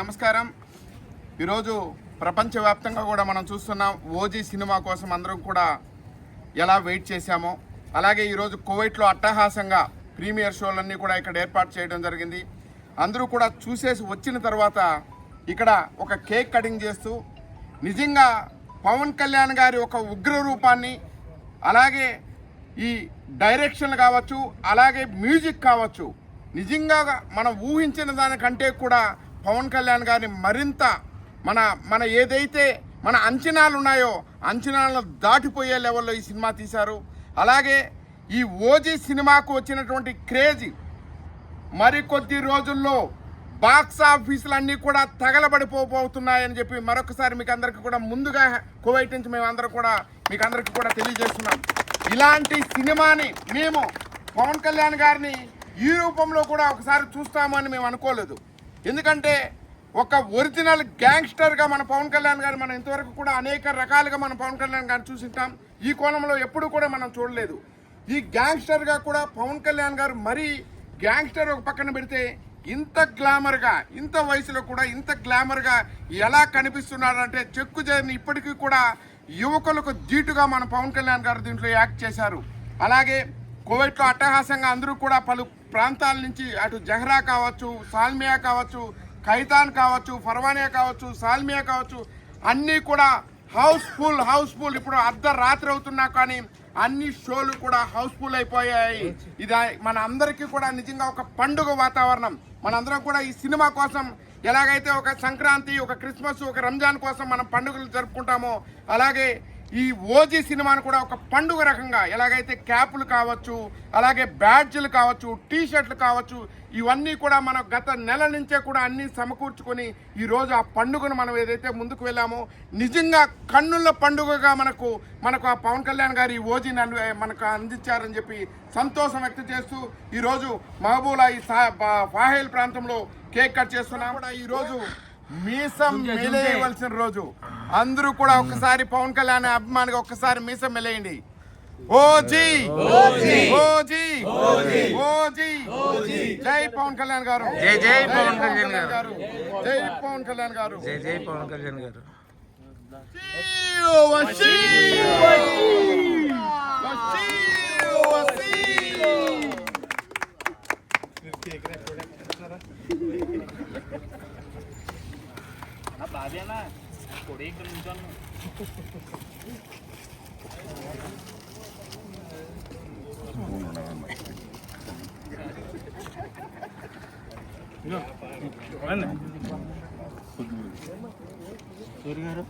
నమస్కారం. ఈరోజు ప్రపంచవ్యాప్తంగా కూడా మనం చూస్తున్నాం ఓజీ సినిమా కోసం అందరం కూడా ఎలా వెయిట్ చేశామో అలాగే ఈరోజు కువైట్లో అట్టహాసంగా ప్రీమియర్ షోలన్నీ కూడా ఇక్కడ ఏర్పాటు చేయడం జరిగింది. అందరూ కూడా చూసేసి వచ్చిన తర్వాత ఇక్కడ ఒక కేక్ కటింగ్ చేస్తూ నిజంగా పవన్ కళ్యాణ్ గారి ఒక ఉగ్ర రూపాన్ని అలాగే ఈ డైరెక్షన్ కావచ్చు అలాగే మ్యూజిక్ కావచ్చు నిజంగా మనం ఊహించిన దానికంటే కూడా పవన్ కళ్యాణ్ గారిని మరింత మన మన ఏదైతే మన అంచనాలు ఉన్నాయో అంచనాలను దాటిపోయే లెవెల్లో ఈ సినిమా తీశారు. అలాగే ఈ ఓజీ సినిమాకు వచ్చినటువంటి క్రేజ్ మరికొద్ది రోజుల్లో బాక్స్ ఆఫీసులన్నీ కూడా తగలబడిపోబోతున్నాయని చెప్పి మరొకసారి మీకు అందరికీ కూడా ముందుగా కువైట్ నుంచి మేము అందరం కూడా మీకు అందరికీ కూడా తెలియజేస్తున్నాం. ఇలాంటి సినిమాని మేము పవన్ కళ్యాణ్ గారిని ఈ రూపంలో కూడా ఒకసారి చూస్తామని మేము అనుకోలేదు. ఎందుకంటే ఒక ఒరిజినల్ గ్యాంగ్స్టర్గా మన పవన్ కళ్యాణ్ గారు మనం ఇంతవరకు కూడా అనేక రకాలుగా మన పవన్ కళ్యాణ్ గారిని చూసింటాం. ఈ కోణంలో ఎప్పుడు కూడా మనం చూడలేదు. ఈ గ్యాంగ్స్టర్గా కూడా పవన్ కళ్యాణ్ గారు మరీ గ్యాంగ్స్టర్ ఒక పక్కన పెడితే ఇంత గ్లామర్గా ఇంత వయసులో కూడా ఇంత గ్లామర్గా ఎలా కనిపిస్తున్నాడంటే చెక్కు జర్ని ఇప్పటికీ కూడా యువకులకు ధీటుగా మన పవన్ కళ్యాణ్ గారు దీంట్లో యాక్ట్ చేశారు. అలాగే కువైట్లో అట్టహాసంగా అందరూ కూడా పలు ప్రాంతాల నుంచి అటు జహ్రా కావచ్చు సాల్మియా కావచ్చు ఖైతాన్ కావచ్చు ఫర్వానియా కావచ్చు సాల్మియా కావచ్చు అన్నీ కూడా హౌస్ఫుల్ హౌస్ఫుల్. ఇప్పుడు అర్ధ రాత్రి అవుతున్నా కానీ అన్ని షోలు కూడా హౌస్ఫుల్ అయిపోయాయి. ఇది మన అందరికీ కూడా నిజంగా ఒక పండుగ వాతావరణం. మనందరం కూడా ఈ సినిమా కోసం ఎలాగైతే ఒక సంక్రాంతి ఒక క్రిస్మస్ ఒక రంజాన్ కోసం మనం పండుగలు జరుపుకుంటామో అలాగే ఈ ఓజీ సినిమాను కూడా ఒక పండుగ రకంగా ఎలాగైతే క్యాపులు కావచ్చు అలాగే బ్యాడ్జ్లు కావచ్చు టీ షర్ట్లు కావచ్చు ఇవన్నీ కూడా మనం గత నెల నుంచే కూడా అన్ని సమకూర్చుకొని ఈ రోజు ఆ పండుగను మనం ఏదైతే ముందుకు వెళ్ళామో నిజంగా కన్నుల పండుగగా మనకు మనకు ఆ పవన్ కళ్యాణ్ గారు ఈ ఓజీని మనకు అందించారని చెప్పి సంతోషం వ్యక్తం చేస్తూ ఈరోజు మహబూలా ఈ ఫాహేల్ ప్రాంతంలో కేక్ కట్ చేస్తున్నాం. కూడా ఈరోజు మీసం మెలేయవలసిన రోజు. అందరూ కూడా ఒక్కసారి పవన్ కళ్యాణ్ అభిమానిగా ఒక్కసారి మీసం మెలేయండి. ఓజీ! ఓజీ! ఓజీ! జై పవన్ కళ్యాణ్ గారు. జై జై పవన్ కళ్యాణ్ గారు. జై పవన్ కళ్యాణ్ గారు. జై జై పవన్ కళ్యాణ్ గారు. వసీ! వసీ! వసీ! బాబేనా కొడి ఇక్కడ నుంచోను సూర్య గారు